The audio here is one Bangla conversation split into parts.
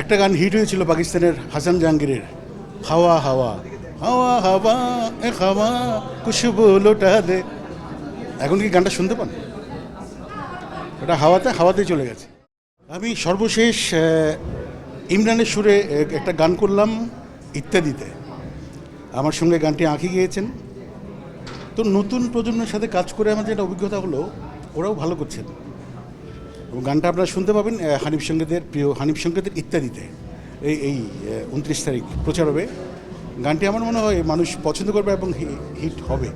একটা গান হিট হয়েছিল পাকিস্তানের হাসান জাহাঙ্গীরের, হাওয়া হাওয়া। হাওয়া হাওয়া, এ হাওয়া, খুশবু লোটা দে। এখন কি গানটা শুনতে পান? এটা হাওয়াতে হাওয়াতে চলে গেছে। আমি সর্বশেষ ইমরানের সুরে একটা গান করলাম ইত্যাদিতে। আমার সঙ্গে গানটি আঁকি গিয়েছেন। তো নতুন প্রজন্মের সাথে কাজ করে আমার যেটা অভিজ্ঞতা হলো, ওরাও ভালো করছেন। গানটা আপনারা শুনতে পাবেন হানিফ সঙ্গীতের প্রিয়, হানিফ সঙ্গীতের ইত্যাদিতে। এই এই উনত্রিশ তারিখ প্রচার হবে। গানটি আমার মনে হয় মানুষ পছন্দ করবে এবং হিট হবে।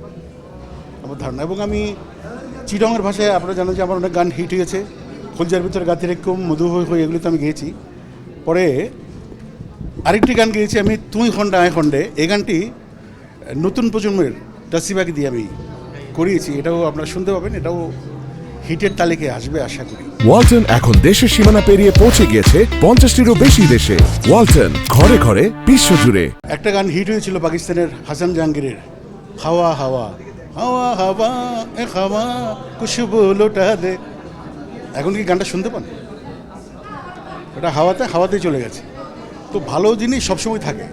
আমার ধারণা। এবং আমি চিরঙের ভাষায় আপনারা জানেন যে আমার অনেক গান হিট হয়েছে। খোলজার ভিতরে গাতি রেখম মধু হয়ে হয়ে এগুলো তো আমি গেয়েছি। পরে আরেকটি গান গেয়েছি আমি, তুই খণ্ডে আয় খণ্ডে এই গানটি নতুন প্রজন্মের টাসিবাকে দিয়ে আমি করিয়েছি। এটাও আপনারা শুনতে পাবেন, এটাও হিটের তালিকায় আসবে আশা করি। ওয়ালটন এখন দেশের সীমানা পেরিয়ে পৌঁছে গিয়েছে পঞ্চাশটিরও বেশি দেশে। ওয়ালটন ঘরে ঘরে বিশ্ব জুড়ে। একটা গান হিট হয়েছিল পাকিস্তানের হাসান জাহাঙ্গীরের হাওয়া হাওয়া হাওয়া হাওয়া এ হাওয়া খুশবু লোটা দে। এখন কি গানটা শুনতে পান? এটা হাওয়াতে হাওয়াতে চলে গেছে। তো ভালো জিনিস সবসময় থাকে।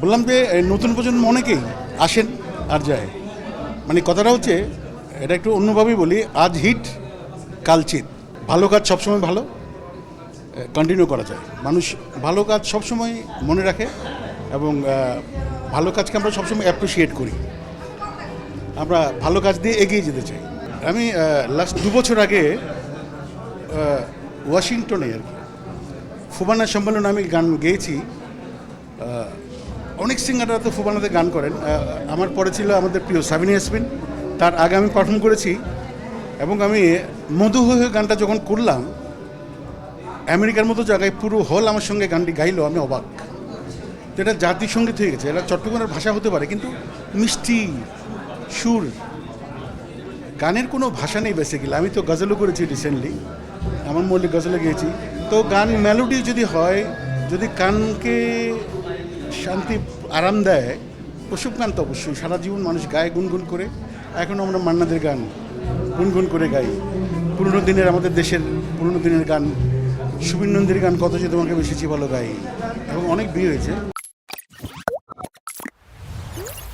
বললাম যে নতুন প্রজন্ম অনেকেই আসেন আর যায়। মানে কথাটা হচ্ছে এটা একটু অন্যভাবেই বলি আজ হিট কাল চিত ভালো কাজ সবসময় ভালো? কন্টিনিউ করা যায়। মানুষ ভালো কাজ সবসময় মনে রাখে এবং ভালো কাজকে আমরা সবসময় অ্যাপ্রিসিয়েট করি। আমরা ভালো কাজ দিয়ে এগিয়ে যেতে চাই। আমি লাস্ট দু বছর আগে ওয়াশিংটনে আর কি, ফুবানা সম্মেলনে আমি গান গেয়েছি। অনেক সিঙ্গাররা তো ফুবানাতে গান করেন। আমার পরে ছিল আমাদের প্রিয় সাবিনী ইয়াসমিন। তার আগে আমি পারফর্ম করেছি এবং আমি মধু হয়ে গানটা যখন করলাম, আমেরিকার মতো জায়গায় পুরো হল আমার সঙ্গে গানটি গাইলো, আমি অবাক। তো এটা জাতীয় সংগীত হয়ে গেছে, এটা চট্টগ্রামের ভাষা হতে পারে, কিন্তু মিষ্টি, সুর, গানের কোনো ভাষা নেই বেসিক্যালি আমি তো গজলও করেছি রিসেন্টলি আমার মল্লিক গজলে গিয়েছি। তো গান মেলোডি যদি হয়, যদি কানকে শান্তি, আরাম দেয় ওসব গান তো অবশ্যই। সারা জীবন মানুষ গায় গুনগুন করে এখন আমরা মান্নাদের গান গুনগুন করে গাই। পুরনো দিনের আমাদের দেশের পুরনো দিনের গান, সুবীর নন্দীর গান কত যে তোমাকে বেশি ভালো গাই এবং অনেক বিয়ে হয়েছে।